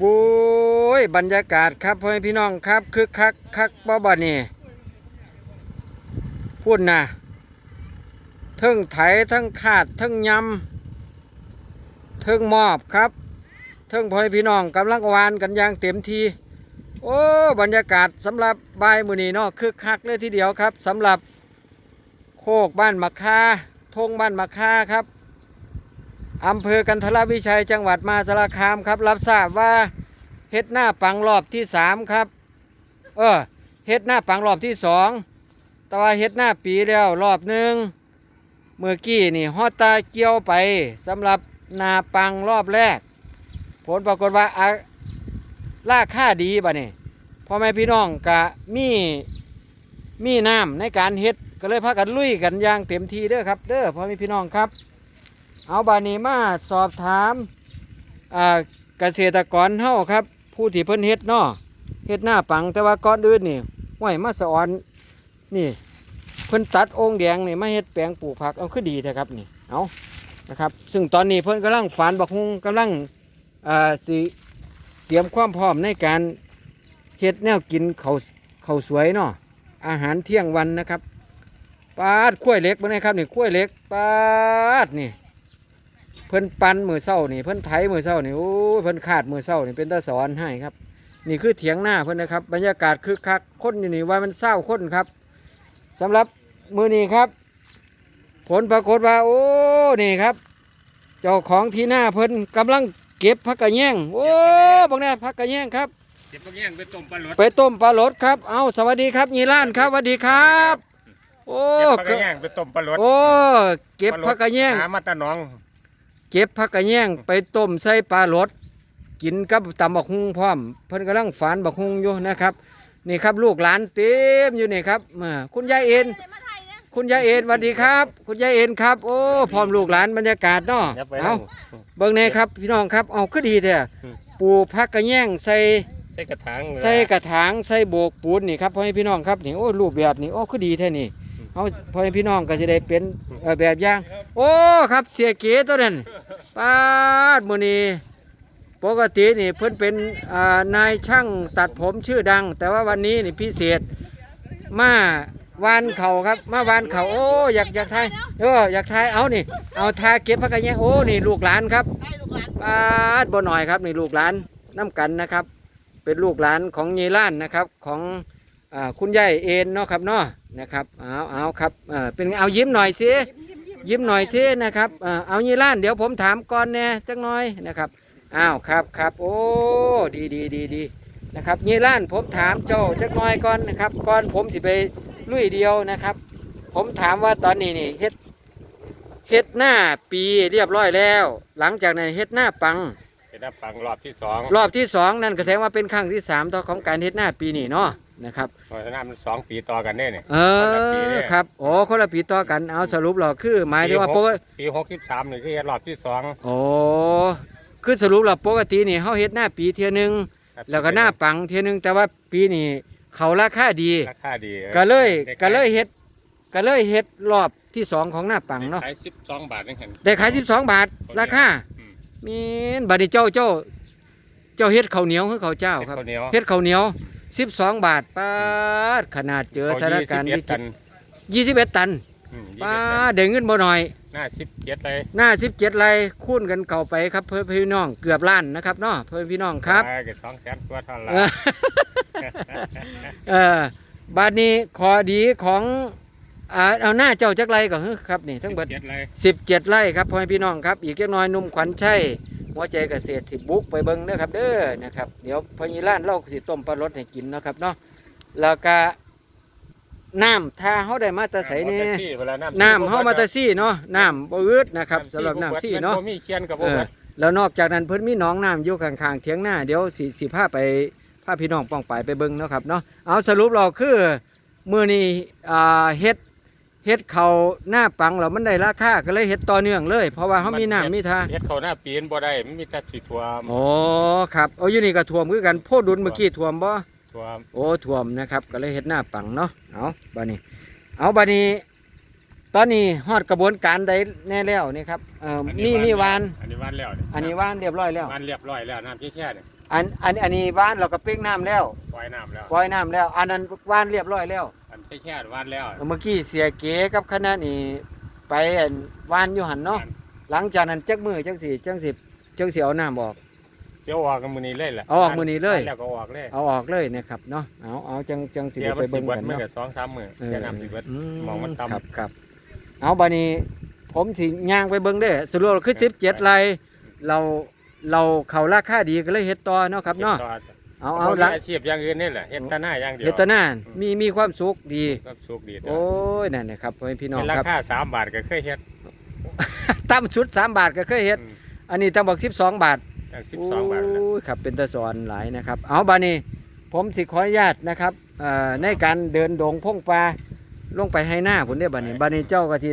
บุยบรรยากาศครับพ่อพี่น้องครับคึกคักคักบ่บ่นี่พูดนะทั้งไถทั้งขาดทั้งยำทั้งมอบครับทั้งพ่อพี่น้องกำลังวานกันอย่างเต็มทีโอ้บรรยากาศสำหรับบ่ายมื้อนี้เนาะคึกคักเลยทีเดียวครับสำหรับโคกบ้านมะคาทงบ้านมะคาครับ อำเภอกันทรวิชัยจังหวัดมหาสารคามครับ รับทราบว่าเฮ็ดหน้าปังรอบที่สามครับ เออเฮ็ดหน้าปังรอบที่สองแต่ว่าเฮ็ดหน้าปีแล้วรอบหนึ่งเมื่อกี้นี่ฮอดตาเกี่ยวไปสำหรับหนาปังรอบแรก ผลปรากฏว่าอะราคาดีบ่เนี่ยพ่อแม่พี่น้องกะมีมีน้ำในการเฮ็ดก็เลยพากันลุยกันอย่างเต็มทีเด้อครับ เด้อพ่อแม่พี่น้องครับ เอาบานี้มาสอบถามอ่าเกษตรกรเฮาครับ ผู้ที่เพิ่นเฮ็ดนาะเฮ็ดหน้าปังแต่ว่าก่อนอื่นนี่ห้วยมาสอนนี่เพิ่นตัดองแดงนี่มาเฮ็ดแปลงปลูกผักเอาคือดีแท้ครับนี่เอานะครับ ซึ่งตอนนี้เพิ่นกำลังฝานบักฮุงกำลังอ่าสิเตรียมความพร้อมในการเฮ็ดแนวกินเขาเขาสวยเนาะอาหารเที่ยงวันนะครับปาดข้วยเล็กบ่ได้ครับนี่ข้วยเล็กปาดนี่ พิ่นปันมือเศร้านี่เพิ่นไถมือเศร้านี่โอ้ยเพิ่นขาดมือเศร้านี่เป็นตาสอนให้ครับ นี่คือเถียงหน้าเพิ่นนะครับ บรรยากาศคึกคักคนอยู่นี่ว่ามันเศร้าคนครับสำหรับมือนี้ครับ ผลปรากฏว่า โอ้นี่ครับ เจ้าของที่หน้าเพิ่นกำลังเก็บผักกระแยงโอ้บังแน่ผักกระแยงครับเก็บปลาแย่งไปต้มปลาหลดไปต้มปลาโหลดครับเอาสวัสดีครับยีร้านครับสวัสดีครับโอ้เก็บปลาแย่งไปต้มปลาหลดโอ้เก็บผักกระแยงหามาตะหนอง เก็บผักกระแยงไปต้มใส่ปลาหลดกินกับตำบักฮุงพร้อม เพิ่นกำลังฝานบักฮุงอยู่นะครับนี่ครับลูกหลานเต็มอยู่นี่ครับเออคุณยายเอ็นคุณยายเอ็นสวัสดีครับ คุณยายเอ็นครับ โอ้พร้อมลูกหลานบรรยากาศเนาะอย่าไปเอานั่งเบิ่งแน่ครับพี่น้องครับเอาคือดีแท้อืมปลูกผักกระแยงใส่ใส่กระถางใส่กระถางใส่โบกปูนนี่ครับพ่อแม่พี่น้องครับนี่โอ้รูปแบบนี่โอ้คือดีแท้นี่ เอาพ่อแม่พี่น้องก็จะได้เป็นเอ่อแบบอย่าง โอ้ครับเสียเก๋ตัวนั้นป้าดมื้อนี้ปกตินี่เพิ่นเป็นอ่านายช่างตัดผมชื่อดัง แต่ว่าวันนี้นี่พิเศษมาวานเขาครับ มาวานเขาโอ้อยากอยากทายเอออยากทายเอานี่ เอาทาเก็บพักกันเนี่ยโอ้นี่ลูกหลานครับป้าดบ่หน่อยครับนี่ลูกหลานน้กันนะครับ เป็นลูกหลานของยีล้านนะครับของ คุณยายเอ็นเนาะครับเนาะนะครับเอาเอาครับอ่าเป็นไงเอายิ้มหน่อยสิยิ้มหน่อยสินะครับอ่าเอายีล้านเดี๋ยวผมถามก่อนแน่จักหน่อยนะครับอ้าวครับครับโอ้ดีดีดีดีนะครับยีล้านผมถามเจ้าจักหน่อยก่อนนะครับก่อนผมสิไปลุยเดียวนะครับ ผมถามว่าตอนนี้นี่เฮ็ดเฮ็ดหน้าปีเรียบร้อยแล้ว หลังจากนั้นเฮ็ดหน้าปังเป็นน้ำปังรอบที่สองรอบที่สองนั่นก็แสดงว่าเป็นครั้งที่สามต่อของการเฮ็ดหน้าปีนี้เนาะ นะครับเพราะฉะนั้นมันสองปีต่อกันเนี่ยเนี่ย เอคนละปีอเนี่ยครับโอ้คนละปีต่อกันเอาสรุปเราคือหมายถึงว่าปกติปีหกสิบสามนี่คือรอบที่สองโอ้คือสรุปเราปกตินี่เฮาเฮ็ดหน้าปีเทียหนึง ครับแล้วก็หน้าปังเทียหนึงแต่ว่าปีนี้เขาราคาดี ราคาดีออก็เลยได้ก็เลยเฮ็ดก็เลยเฮ็ดรอบที่สองของหน้าปังเนาะขายสิบสองบาทนี่เห็นได้ขาย 12 บาทข้าวเหนียวราคาอืมมีนบัดนี้เจ้าเจ้า เจ้าเฮ็ดข้าวเหนียวคือข้าวเจ้าครับ ข้าวเหนียวเฮ็ดข้าวเหนียว 12บาทปาดขนาดเจอสถานการณ์ยี่วิสิบกตัฤนต21ตันอืมป้ายี่สิบตันเด้เงินบ่หน่อย หน้าสิบเจ็ดเลยหน้า17ไรคูณกันเข้าไปครับเพื่อนพี่น้องเกือบล้านนะครับเนาะเพื่อนพี่น้องครับขายกันสองแสนกว่าเท่าไหร่เออเออบาดนี้ขอดีของอ่าเอาหน้าเจ้าจักไรก่อนครับนี่ทั้งเบิดเจ็ดเลย17ไร่ครับพ่อแม่พี่น้องครับ อีกเล็กน้อยหนุ่มขวัญชัย หัวใจเกษตรสิบุกไปเบิ่งเด้อครับเด้อนะครับเดี๋ยวพอยีร้านเราสิต้มปลารสให้กินเนาะครับเนาะแล้วก็น้ำถ้าเฮาได้มาแตะใสนี่มอตอร์ซี่เวลาน้ำน้ำเฮามาแตะซี่เนาะน้ำบ่อึดนะครับสำหรับน้ำซี่เนาะมับ่มีเคียนกับเอบ่อเบิดแล้วนอกจากนั้นเพิ่นมีหนองน้ำอยู่ข้างๆเถียงหน้าเดี๋ยวสิสิพาไปพาพี่น้องป้องไปไปเบิ่งเนาะครับเนาะเอาสรุปเราคือมื้อนี้อ่าเฮ็ด เฮ็ดเขาหน้าปังแล้วมันได้ราคาก็เลยเฮ็ดต่อเนื่องเลย เพราะว่าเฮามีน้ำมีท่าเฮ็ดเขาหน้าปีนบ่ได้มันมีแต่สิท่วมอ๋อครับเอาอยู่นี่ก็ท่วมคือกันโพดดุลเมื่อกี้ท่วมบ่ท่วมโอ้ท่วมนะครับ ก็เลยเฮ็ดหน้าปังเนาะเอาบัดนี้ เอาบัดนี้ ตอนนี้ฮอดกระบวนการใดแน่แล้วนี่ครับเอ่อมีมีวาน อันนี้วานแล้วนี่อันนี้วานเรียบร้อยแล้ว วานเรียบร้อยแล้วน้ำแค่ๆเนี่ยอันอันอันนี้ว่านเราก็เป้งน้ำแล้วปล่อยน้ำแล้วปล่อยน้ำแล้ว อันนั้นว่านเรียบร้อยแล้วอันใช้แค่วานแล้วเมื่อกี้เสียเก๋กับคณะนี่ไปอันว่านอยู่หันเนาะหลังจากนั้นจักมือจังสิจังสิจังสิเอาน้ำออกเสียวออกกันมื้อนี้เลยแหละเอาออกมื้อนี้เลย แล้วก็ออกเลยเอาออกเลยนะครับเนาะเอาเอาจังจังสิเสียได้มัไปนสิเบิ่งเบิดกันมื้อเนาะก็2-3มื้อแค่น้ำสิเบิดหมองมันต่ำครับครับเอาบานี้ผมสิย่างไปเบิ่งเด้อสรุปคือสิบเจ็ดไรเราเราเขาราคาดีก็เลยเฮ็ดต่อเนาะครับเนาะฮ็ดต่เอา เอาเอาเอาละอาชีพอย่างอื่นนี่แหละเฮ็ดแตหน้าอย่างเดียวเฮ็ดต่อหน้ามีมีความสุขดีก็สุขดีตัวโอ้ยนั่นนะครับพ่อแม่พี่น้องเป็นราครับคาสามบาทก็เคยเฮ็ดต่ำสุด3บาทก็เคยเฮ็ดอืมอันนี้ต้องบอก12บาทตั้ง12บาทแล้วโอ้ยครับเป็นตะสอนหลายนะครับ เอาบานี้ผมสิขออนุญาตนะครับเอ่อในการเดินดงพงปลาลงไปให้หน้าผมได้อบานี้บานี้เจ้าก็สิ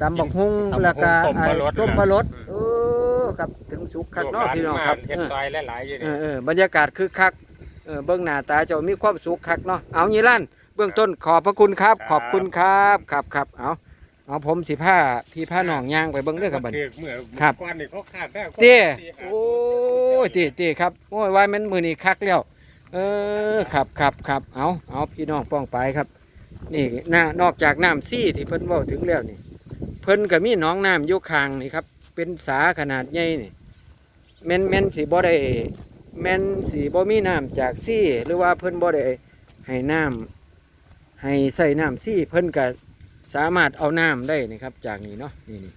ตำบักฮุงแล้วก็ต้มปลารสต้มปลารสอืมเออ ครับ ถึงสุกคักเนาะพี่น้องครับเฮ็ดเออซอยหลายๆอยู่เอนี่อเออบรรยากาศคือคักเออเบื้องหน้าตาเจ้ามีความสุขคักเนาะเอางี้ลั่นเบื้องต้นขอบพระคุณครับ ขอบคุณครับครับครับเอาเอาผมสิผ้าพี่ผ้าหนองย่างไปเบื้องเรื่องกับบัดคือเมื่อครับก่อนนี่เขาขาดได้เตี้ยสี่ห้าโอ้ยเตี้ยเตี้ยครับโอ้ยว่ามันมือนี่คักแล้วเออครับครับครับเอาเอาพี่น้องป้องไปครับ นี่หน้านอกจากน้ำซี่ที่เพิ่นเว้าถึงแล้วนี่ เพิ่นก็มีหนองน้ำอยู่ข้างนี่ครับ เป็นสาขนาดใหญ่นี่แม่นแม่นสิบ่ได้แม่นสิบ่มีน้ำจากซี่ หรือว่าเพิ่นบ่ได้ให้น้ำให้ใส่น้ำซี่ เพิ่นก็สามารถเอาน้ำได้นี่ครับ จากนี้เนาะนี่นี่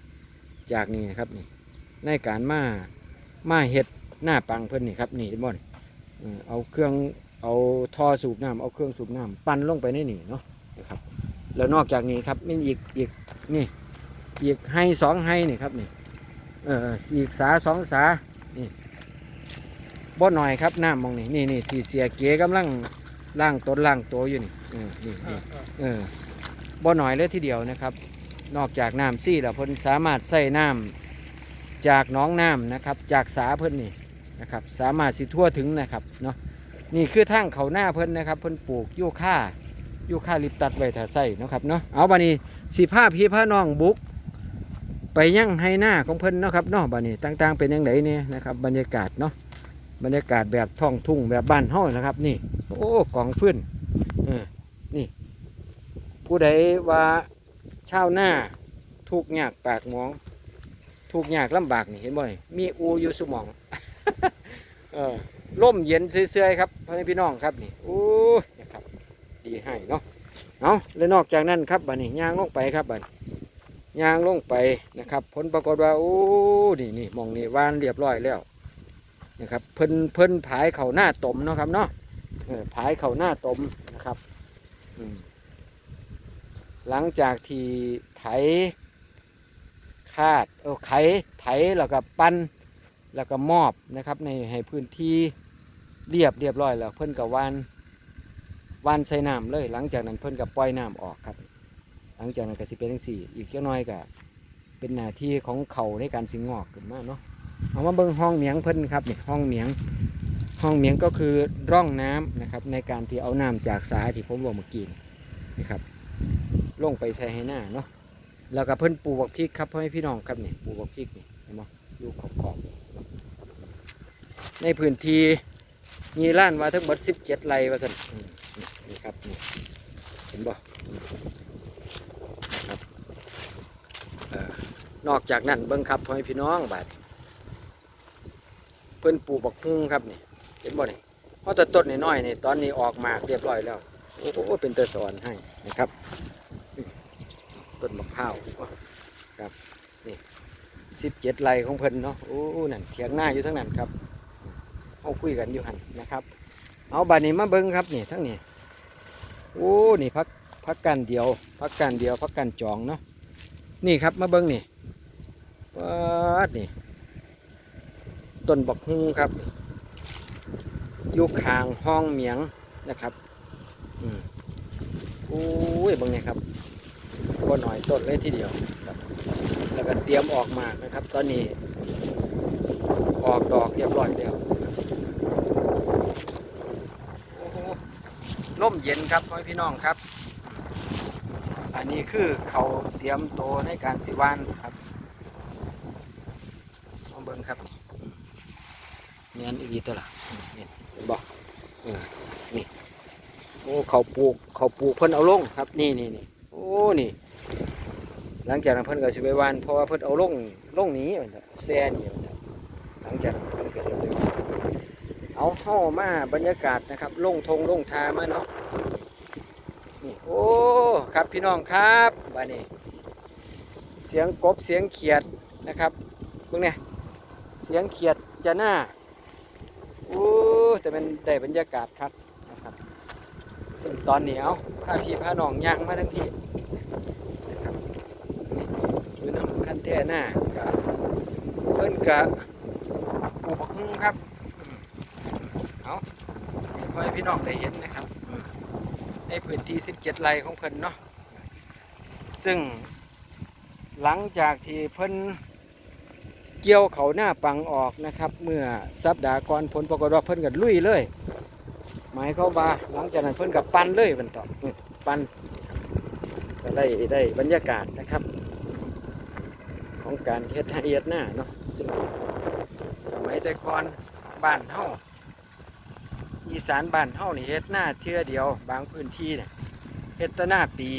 จากนี้นะครับนี่ในการมามาเฮ็ดหน้าปังเพิ่นนี่ครับนี่บ่นเอาเครื่องเอาท่อสูบน้ำเอาเครื่องสูบน้ำปั่นลงไปในนี่เนาะนะครับแล้วนอกจากนี้ครับมีอีกอีกนี่อีกให้สองให้นี่ครับนี่ เอออีกสาสองสานี่บ่หน่อยครับน้ำมองนี่นี่นี่ที่เสียเก๋กำลังล่างต้นล่างโตวอยู่นี่เออนี่นี่เออบ่หน่อยเลยทีเดียวนะครับ นอกจากน้ำซี่แล้วเพิ่นสามารถใส่น้ำจากหน้องน้ำนะครับ จากสาเพิ่นนี่นะครับ สามารถสิทั่วถึงนะครับเนาะนี่คือทางเขาหน้าเพิ่นนะครับ เพิ่นปลูกยูคายูคาลิปตัสไว้ถ้าใส่เนาะครับเนาะเอาบัดนี้สีผ้าพี่ผ้าน้องบุก ไปยั่งให้หน้าของเพิ่นเนาะครับเนาะบัดนี้ต่างๆเป็นยังไงเนี่ยนะครับบรรยากาศเนาะบรรยากาศแบบท้องทุ่งแบบบ้านเฮานะครับ นี่ โอ้กองฟืนเอนี่ ผู้ใดว่าเช่าวนาทุกข์ยากปากมองทุกข์ยากลำบากนี่เห็นบ่นี่มีอูอยู่สมองเออร่มเย็นเสื่อยๆครับพ่อแม่พี่น้องครับนี่โอ้ยนะครับ ดีให้เนาะเอาแล้วนอกจากนั้นครับบัดนี้ย่างลงไปครับบัด ยางลงไปนะครับ ผลปรากฏว่าโอ้นี่นี่มองนี่วานเรียบร้อยแล้วนะครับเพิ่นเพิ่นผายเข่าหน้าตมเนาะครับเนาะผายเข่าหน้าตมนะครับหลังจากที่ไถคาดเออไถไถแล้วก็ปั้นแล้วก็มอบนะครับ ในให้พื้นที่เรียบเรียบร้อยแล้วเพิ่นกับวานวานใส่น้ำเลย หลังจากนั้นเพิ่นกับปล่อยน้ำออกครับ ลังจากนั้นก็สิเป็นจังสี่ อีกเจ้าน้อยก็เป็นหน้าที่ของเขาในการสิงอกขึ้นมาเนาะเอามาเบิ่งห้องเหมียงเพิ่นครับเนี่ยห้องเหมียงห้องเหมียงก็คือร่องน้ำนะครับ ในการที่เอาน้ำจากสายที่ผมบอกเมื่อกี้นะครับลงไปใส่ให้หน้าเนาะแล้วก็เพิ่นปลูกบักพริกครับพ่อแม่พี่น้องครับเนี่ยปลูกบักพริกนี่เห็นไหมดูขอบขอบๆในพื้นที่มีล้านว่าทั้งหมด17ไร่ว่าซั่นนี่ครับนี่เห็นบ่เอ่อ นอกจากนั้นเบิ้งครับพ่อพี่น้องบาดเพิ่นปลูกบักฮุ่งครับนี่เห็นบ่นี่เพราะแต่ต้นน้อยๆนี่ตอนนี้ออกมากเรียบร้อยแล้วโอ้โหเป็นตะสอนให้นะครับต้นมะพร้าวครับนี่สิบเจ็ดไร่ของเพิ่นเนาะโอ้นั่นเถียงหน้าอยู่ทั้งนั้นครับเอาคุยกันอยู่หันนะครับ เอาบาดนี้มาเบิ้งครับนี่ทั้งนี้โอ้นี่พักพักกันเดียว พักกันเดียวพักกันจองเนาะนี่ครับมาเบิ้งนี่ วัดนี่ต้นบักฮุงครับอยู่คางห้องเหมียงนะครับอืมโอ้ยบิ้งนี่ครับก็หน่อยต้นเลยทีเดียวครับ แล้วก็เตรียมออกมากนะครับ ตอนนี้ ออกดอกเรียบร้อยแล้วโอ้โหร่มเย็นครับพ่อพี่น้องครับ อันนี้คือเขาเตรียมโตในการสิวานครับ ลองเบิ่งครับแม่นอีกตัวละอืมนี่เห็นบ่เออนี่โอ้เขาปลูกเขาปลูกเพิ่นเอาลงครับ นี่นี่นี่โอ้นี่ หลังจากนั้นเพิ่นก็สิไปหวานเพราะว่าเพิ่นเอาลงลงนี้มันเถอะแซ่นี่มันเถอะหลังจากนั้นเพิ่นก็สิเอาไปหว่านเอาเข้ามาบรรยากาศนะครับลงทงลงทามาเนาะนี่โอ้ครับพี่น้องครับบ้านนี้เสียงกบเสียงเขียดนะครับเบิ่งเนี่ยเสียงเขียดจะหน้าโอ้ แต่มันได้บรรยากาศครับนะครับซึ่งตอนเหนี้เอาพาพี่พาหนองย่างมาทั้งพี่นะครับนี่อยู่น้ำคันแท่หน้ากะเพิ่นกะปลูกบักฮุ่งครับเอาให้พ่อให้พี่น้องได้เห็นนะครับ ในพื้นที่ 17 ไร่ของเพิ่นเนาะซึ่งหลังจากที่เพิ่น เกี่ยวเขาหน้าปังออกนะครับ เมื่อสัปดาห์ก่อนผลปรากฏว่าเพิ่นก็ลุยเลย หมายเขามว่าหลังจากนั้นเพิ่นกับปั้นเลยมันต่อปั้นก็ได้ได้บรรยากาศนะครับ ของการเฮ็ดให้เอียดหน้าเนาะซึ่งสมัยแต่ก่อนบ้านเฮาอีสานบ้านเฮานี่เฮ็ดหน้าเทื่อเดียว บางพื้นที่เนี่ยเฮ็ดแต่หน้าปี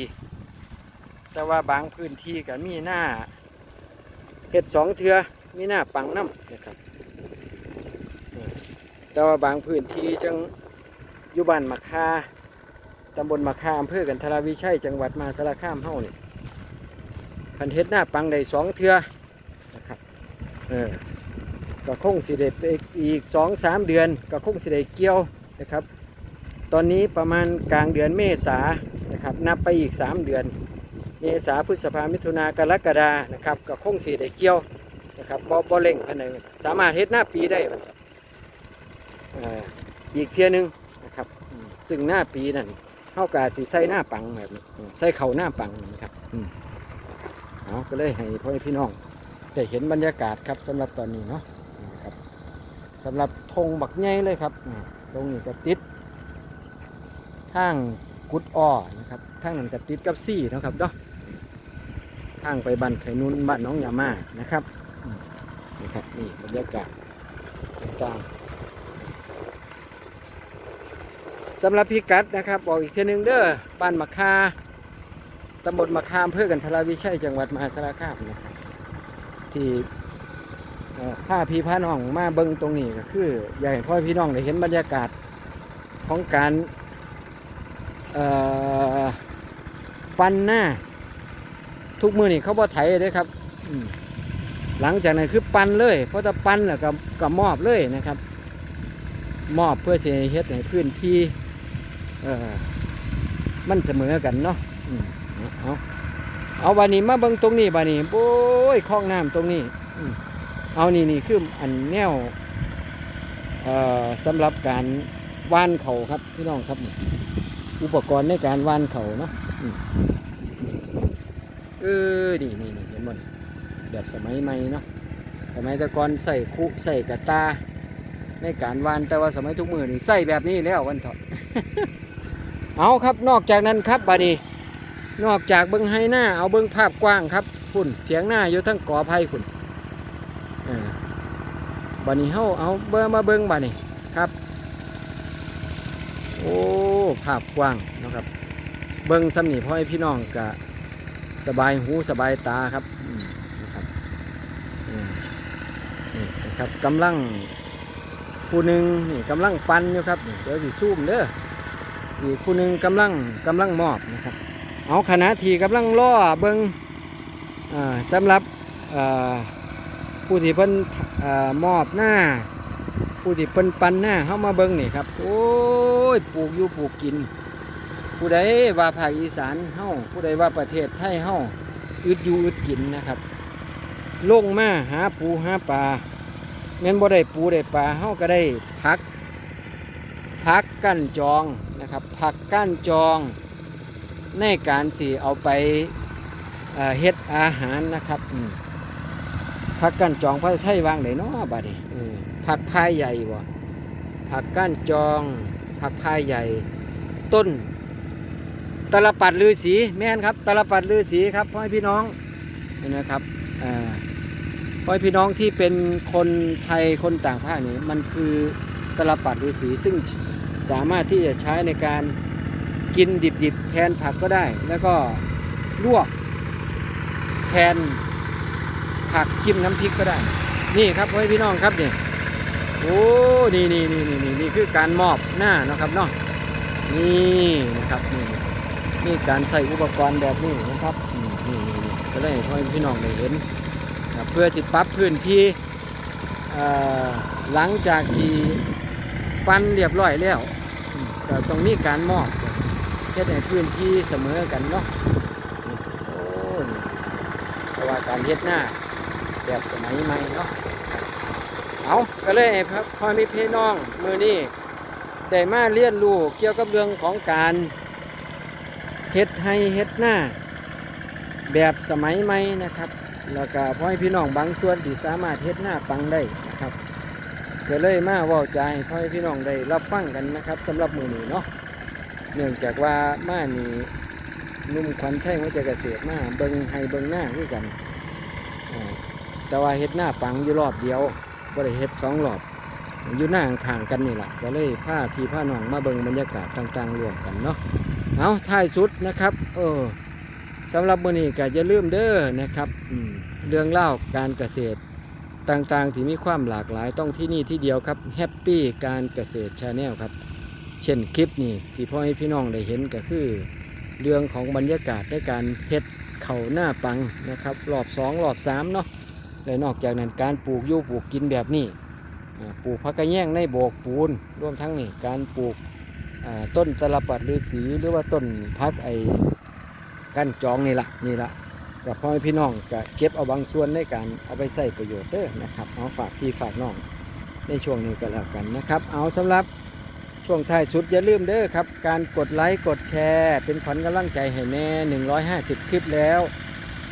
แต่ว่าบางพื้นที่ก็มีหน้าเห็ดสองเทือ มีหน้าปังน้ำนะครับแต่ว่าบางพื้นที่จังอยู่บ้านมะคาตำบลมะคาอำเภอกันทราวิชัยจังหวัดมหาสารคามเฮานี่พันเฮ็ดหน้าปังได้สองเทือนะครับเออก็คงสิได้ไปอีกสองสามเดือนก็คงสิได้เกี่ยวนะครับ ตอนนี้ประมาณกลางเดือนเมษานะครับนับไปอีกสามเดือน เมษาพฤษภามิถุนากรกฎานะครับก็คงสีได้เกี่ยว นะครับบ่บ่เร่งภายในสามารถเฮ็ดหน้าปีได้อ่ออีกเทียนึงนะครับ ซึ่งหน้าปีนั่นเฮากาสิใส่หน้าปังแบบนี้ใส่เข่าหน้าปังนะครับอืมเอาก็เลยให้พ่อพี่น้องได้เห็นบรรยากาศครับสำหรับตอนนี้เนาะนะครับสำหรับธงบักใหญ่เลยครับตรงนี้ก็ติดทางกุดอ้อนะครับทางนั้นก็ติดกับซี่นะครับเนาะทางไปบ้านไขนุนบ้านน้องยาม่านะครับ ครับนี่บรรยากาศต่างๆสำหรับพิกัดนะครับ บอกอีกทีหนึงเด้อบ้านมะคาตำบลมะคามเพื่อกันทราวิชัยจังหวัดมหาสารคามนะครับที่เอ่อพาพี่พาน้องมาเบิ้งตรงนี้ก็คือ อยากให้พ่อพี่น้องได้เห็นบรรยากาศของการปันหน้า ทุกมือนี่เขาบ่ไถเด้ครับ หลังจากนั้นคือปั้นเลยเพราะถ้าปันแล้วก็ก็มอบเลยนะครับ มอบเพื่อเสียเฮ็ดให้พื้นที่เอ่อมันเสมอกันเนาะเอาเอาบานี้มาเบิ่งตรงนี้บานี้โอ้ยคลองน้ำตรงนี้เอานี่นี่คืออันแนวเอ่อสำหรับการว่านเขาครับพี่น้องครับ อุปกรณ์ในการว่านเขาเนาะเออนี่นี่นี่เห็นมัน แบบสมัยใหม่เนาะสมัยแต่ก่อนใส่คุใส่กระตา ในการวานแต่ว่าสมัยทุกมือนี่ใส่แบบนี้แล้ววันเถอะเอาครับนอกจากนั้นครับบานีนอกจากเบิ้งให้หน้าเอาเบิ้งภาพกว้างครับคุณเถียงหน้าอยู่ทั้งกอไผ่คุณบานี้เฮาเอาเบอร์มาเบิ้งบานี้ครับ โอ้ภาพกว้างนะครับ เบิ้งซ้ำนี่พ่อให้พี่น้องกะสบายหูสบายตาครับ นะครับอืมนี่นะครับกำลังผู้หนึ่งนี่กำลังปันอยู่ครับเดี๋ยวสิซูมเด้ออีกผู้หนึ่งกำลังกำลังมอบนะครับเอาขณะที่กำลังล่อเบิงสำหรับผู้ที่เพิ่นมอบหน้า ผู้ที่เพิ่นปันหน้าเข้ามาเบิงนี่ครับ โอ้ยปลูกอยู่ปลูกกิน ผู้ใดว่าภาคอีสานเฮาผู้ใดว่าประเทศไทยเฮาอึดอยู่อึดกินนะครับ ลงมาหาปูหาปลาแม่นบ่ได้ปูได้ปลาเฮาก็ได้พัก พักกั้นจองนะครับพักกั้นจองในการสิเอาไปเฮ็ดอาหารนะครับอืมพักกั้นจองพระไทยวางไหนเนาะบัดนี้ผักพายใหญ่บ่ผักก้านจอง ผักพายใหญ่ ต้น ตลปัดลือสีแม่นครับ ตลปัดลือสีครับพ่อพี่น้องนไหมครับอ่า พราะพี่น้องที่เป็นคนไทยคนต่างภาคนี่มันคือตลปัดฤาษีซึ่งสามารถที่จะใช้ในการกินดิบๆ แทนผักก็ได้ แล้วก็ลวกแทนผักจิ้มน้ำพริกก็ได้ นี่ครับพ่อพี่น้องครับนี่โอ้นี่นี่นี่นี่นี่นี่คือการมอบหน้านะครับเนาะนี่นะครับนี่นี่การใส่อุปกรณ์แบบนี้นะครับนี่นี่ก็ได้พ่อพี่น้องได้เห็น เพื่อสิปรับพื้นที่หลังจากที่ปั้นเรียบร้อยแล้วอืมก็ต้องมีการมอบเฮ็ดให้พื้นที่เสมอกันเนาะโอ้เพราะว่าการเฮ็ดหน้าแบบสมัยใหม่เนาะเอาก็เลยครับพ่อมีพี่น้องมือนี้ได้มาเรียนรู้เกี่ยวกับเรื่องของการเฮ็ดให้เฮ็ดหน้าแบบสมัยใหม่นะครับ แล้วก็พ่อให้พี่น้องบางส่วนที่สามารถเฮ็ดหน้าปังได้นะครับก็เลยมาว่าใจพ่อให้พี่น้องได้รับฟังกันนะครับสำหรับมือนี้เนาะเนื่องจากว่ามานี่นุ่มขวัญใช่หัวใจเกษตรมาเบิงให้เบิงหน้าคือกันแต่ว่าเฮ็ดหน้าปังอยู่รอบเดียวบ่ได้เฮ็ดสองรอบอยู่หน้าข้างกันนี่แหละก็เลยพาพี่พานองมาเบิงบรรยากาศต่างๆรวมกันเนาะเอาท้ายสุดนะครับ เออ สำหรับมื้อนี้ก็อย่าลืมเด้อนะครับเรื่องเล่าการเกษตรต่างๆ ที่มีความหลากหลายต้องที่นี่ที่เดียวครับแฮปปี้การเกษตรชาแนลครับ เช่นคลิปนี้ที่พ่อให้พี่น้องได้เห็นก็คือ เรื่องของบรรยากาศในการเฮ็ดเข่าหน้าปังนะครับรอบสองรอบสามเนาะและนอกจากนั้นการปลูกยูปลูกกินแบบนี้ปลูกพักกระแยงในโบกปูนรวมทั้งนี่การปลูกต้นตะลปัดฤาษีหรือว่าต้นพักไอ กั้นจองนี่ละนี่ละกับพ่อแม่พี่น้องก็เก็บเอาบางส่วนในการเอาไปใส่ประโยชน์เด้อนะครับเอาฝากพี่ฝากน้องในช่วงนี้ก็แล้วกันนะครับ เอาสำหรับช่วงท้ายสุดอย่าลืมเด้อครับ การกดไลค์กดแชร์ เป็นขวัญกำลังใจให้แน่150 คลิปแล้ว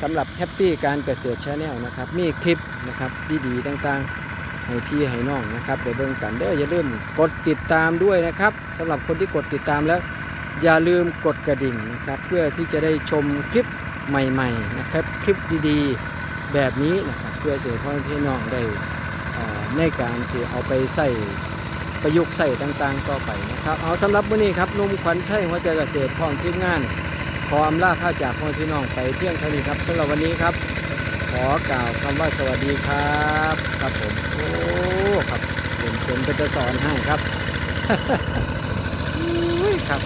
สำหรับแฮปปี้การเกษตรชาแนลนะครับ มีคลิปนะครับดีๆต่างๆ ให้พี่ให้น้องนะครับเดี๋ยวเบิ่งกันเด้ออย่าลืมกดติดตามด้วยนะครับสำหรับคนที่กดติดตามแล้ว อย่าลืมกดกระดิ่งนะครับ เพื่อที่จะได้ชมคลิปใหม่ๆนะครับคลิปดีๆแบบนี้นะครับเพื่อเสียพ่อพี่น้องได้ในการที่เอาไปใส่ประยุกต์ใส่ต่างๆต่อไปนะครับ เอาสำหรับวันนี้ครับนุ่มขวัญชัยหัวใจเกษตรพร้อมทีมงาน ขออำลาข้าจากพ่อพี่น้องไปเพียงเท่านี้ครับสำหรับวันนี้ครับ ขอกล่าวคำว่าสวัสดีครับครับผมโอ้ครับผมเป็นเป็นจะสอนให้ครับอุ้ยครับ